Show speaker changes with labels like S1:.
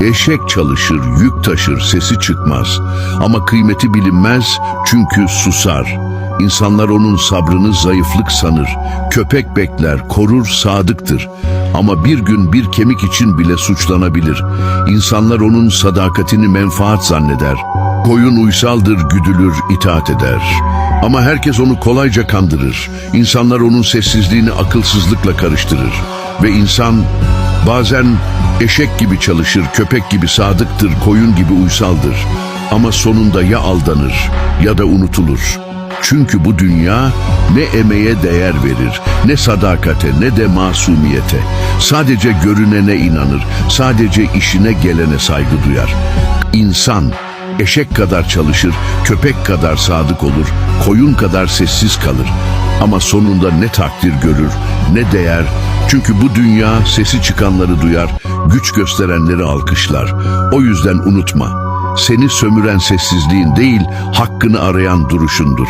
S1: Eşek çalışır, yük taşır, sesi çıkmaz. Ama kıymeti bilinmez çünkü susar. İnsanlar onun sabrını zayıflık sanır. Köpek bekler, korur, sadıktır. Ama bir gün bir kemik için bile suçlanabilir. İnsanlar onun sadakatini menfaat zanneder. Koyun uysaldır, güdülür, itaat eder. Ama herkes onu kolayca kandırır. İnsanlar onun sessizliğini akılsızlıkla karıştırır. Ve insan bazen eşek gibi çalışır, köpek gibi sadıktır, koyun gibi uysaldır. Ama sonunda ya aldanır ya da unutulur. Çünkü bu dünya ne emeğe değer verir, ne sadakate ne de masumiyete. Sadece görünene inanır, sadece işine gelene saygı duyar. İnsan eşek kadar çalışır, köpek kadar sadık olur, koyun kadar sessiz kalır. Ama sonunda ne takdir görür, ne değer. Çünkü bu dünya sesi çıkanları duyar, güç gösterenleri alkışlar. O yüzden unutma, seni sömüren sessizliğin değil, hakkını arayan duruşundur.